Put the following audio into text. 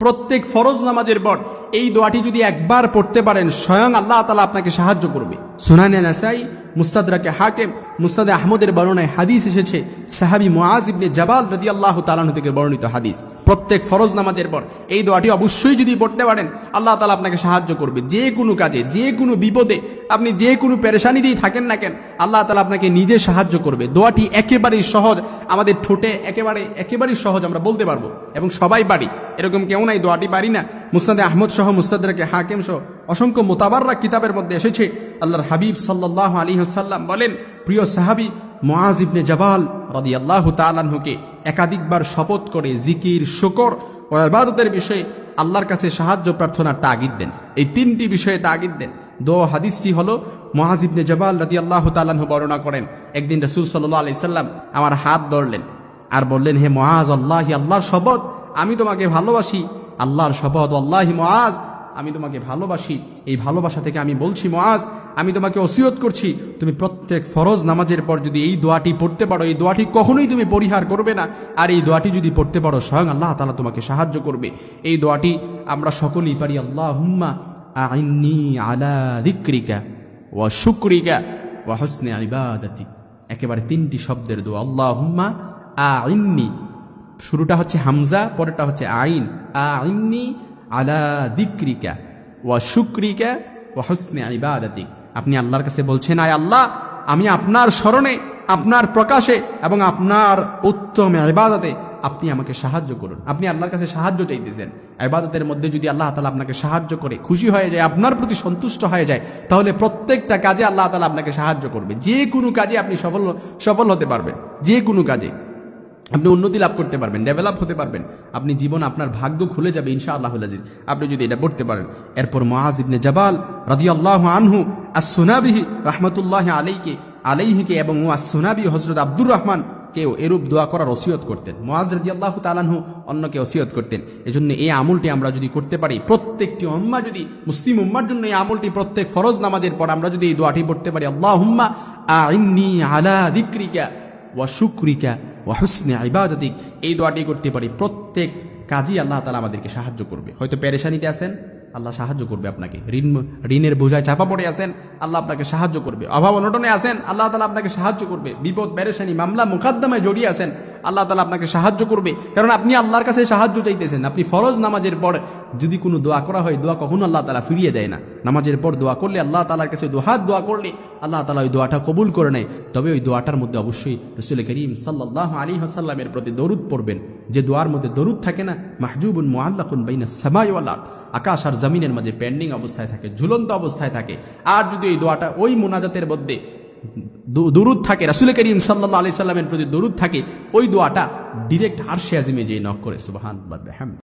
প্রত্যেক ফরজ নামাজের পর এই দোয়াটি যদি একবার পড়তে পারেন, স্বয়ং আল্লাহ তালা আপনাকে সাহায্য করবে। সুনানে নাসাই মুস্তাদরাকে হাকেম, মুস্তাদে আহমদের বর্ণনায় হাদিস এসেছে, সাহাবি মুআজ ইবনে জাবাল রদি আল্লাহ তালানু থেকে বর্ণিত হাদিস। প্রত্যেক ফরজ নামাজের পর এই দোয়াটি অবশ্যই যদি পড়তে পারেন, আল্লাহ তালা আপনাকে সাহায্য করবে। যে কোনো কাজে, যে কোনো বিপদে, আপনি যে কোনো পেরেশানিতেই থাকেন না কেন, আল্লাহ তালা আপনাকে নিজে সাহায্য করবে। দোয়াটি একেবারেই সহজ, আমাদের ঠোঁটে একেবারে, একেবারেই সহজ আমরা বলতে পারব এবং সবাই পারি। এরকম কেউ নাই, দোয়াটি পারি না। মুস্তাদে আহমদ সহ মুস্তাদরাকে হাকেম সহ অসংখ্য মোতাবাররা কিতাবের মধ্যে এসেছে। আল্লাহর হাবিব সাল্লাহ আলী হাসাল্লাম বলেন, প্রিয় সাহাবি মোয়াজ ইবনে জাবাল রদি আল্লাহ তালানহুকে একাধিকবার শপথ করে জিকির, শকর ও আবাদতের বিষয়ে আল্লাহর কাছে সাহায্য প্রার্থনার তাগিদ দেন। এই তিনটি বিষয়ে তাগিদ দেন। দো হাদিসটি হলো মোহাজ ইবনে জবাল রদি আল্লাহ তালাহু বর্ণনা করেন, একদিন রসুল সাল্লাহ আলি সাল্লাম আমার হাত ধরলেন আর বললেন, হে মহাজ আল্লাহি আল্লাহর শপথ, আমি তোমাকে ভালোবাসি। আল্লাহর শপথ, আল্লাহি মহাজ আমি তোমাকে ভালোবাসি। এই ভালোবাসা থেকে আমি বলছি মহাজ আমি তোমাকে ওসিয়ত করছি, তুমি প্রত্যেক ফরজ নামাজের পর যদি এই দোয়াটি পড়তে পারো, এই দোয়াটি কখনোই তুমি পরিহার করবে না। আর এই দোয়াটি যদি পড়তে পারো, স্বয়ং আল্লাহ তালা তোমাকে সাহায্য করবে। এই দোয়াটি আমরা সকলেই পারি আল্লাহ হুম্মা আইনি আলা দিক্রিকা ওয়া শুক্রিকা ওয়া হসনে ইবাদাতি। একেবারে তিনটি শব্দের দোয়া আল্লাহ হুম্মা আইন্নি। শুরুটা হচ্ছে হামজা, পরেরটা হচ্ছে আইন। আইন্নি আলা দিক্রিকা ওয়া শুক্রিকা ওয়া হসনে ইবাদাতি। আপনি আল্লাহর কাছে বলছেন, আয় আল্লাহ, আমি আপনার স্মরণে, আপনার প্রকাশে এবং আপনার উত্তম ইবাদতে আপনি আমাকে সাহায্য করুন। আপনি আল্লাহর কাছে সাহায্য চাইতেছেন। ইবাদতের মধ্যে যদি আল্লাহ তালা আপনাকে সাহায্য করে, খুশি হয়ে যায়, আপনার প্রতি সন্তুষ্ট হয়ে যায়, তাহলে প্রত্যেকটা কাজে আল্লাহ তালা আপনাকে সাহায্য করবে। যে কোনো কাজে আপনি সফল সফল হতে পারবেন। যে কোনো কাজে। আপনি উন্নতি লাভ করতে পারবেন ডেভেলপ হতে পারবেন। আপনি জীবন আপনার ভাগ্য খুলে যাবে ইনশা আল্লাহ আজিজ। আপনি যদি এটা পড়তে পারেন। এরপর মহাজ ইবনে জাবাল রাজি আল্লাহ আনহু আসুনাবিহি রহমতুল্লাহ আলাইকে আলাইহিকে এবং ও আর সোনাবি হজরত আব্দুর রহমান কেউ এরূপ দোয়া করার ওসিয়ত করতেন। মহাজ রাজি আল্লাহ তালানহু অন্যকে ওসিয়ত করতেন। এজন্য এই আমলটি আমরা যদি করতে পারি, প্রত্যেকটি উম্মা যদি, মুসলিম উম্মার জন্য এই আমলটি প্রত্যেক ফরজ নামাজের পর আমরা যদি এই দোয়াটি পড়তে পারি আল্লাহ হুম্মা আলা দিক্রিকা ওয়া শুক্রিকা। ওয়া হুসনে ইবাদতিক এই দোয়াটি করতে পারি। প্রত্যেক কাজই আল্লাহ তালা আমাদেরকে সাহায্য করবে। হয়তো পেরেশানিতে আছেন আল্লাহ সাহায্য করবে আপনাকে। ঋণ, ঋণের বোঝায় চাপা পড়ে আছেন, আল্লাহ আপনাকে সাহায্য করবে। অভাব অনটনে আছেন, আল্লাহ তালা আপনাকে সাহায্য করবে। বিপদ পেরেশানি মামলা মুখাদ্দমায় জড়িয়ে আছেন, আল্লাহ তালা আপনাকে সাহায্য করবে। কারণ আপনি আল্লাহর কাছে সাহায্য চাইতেছেন। আপনি ফরজ নামাজের পর যদি কোনো দোয়া করা হয়, দোয়া কখনো আল্লাহ তালা ফিরিয়ে দেয় না। নামাজের পর দোয়া করলে আল্লাহ তালার কাছে দোহাত দোয়া করলে আল্লাহ তালা ওই দোয়াটা কবুল করে নেয়। তবে ওই দোয়াটার মধ্যে অবশ্যই রসুল করিম সাল্লাহ আলী হাসাল্লামের প্রতি দরুদ পড়বেন। যে দোয়ার মধ্যে দরুদ থাকে না, মাহজুবুন মোয়াল্লাকুন বাইনা সামাইওয়ালা আকাশ আর জমিনের মাঝে পেন্ডিং অবস্থায় থাকে, ঝুলন্ত অবস্থায় থাকে। আর যদি এই দোয়াটা ওই মোনাজাতের মধ্যে দু- থাকে, রাসুল করিম সাল্লা আলি সাল্লামের প্রতি দরুদ থাকে, ওই দোয়াটা ডিরেক্ট আরশে আজিমে যেয়ে নক করে সুবাহান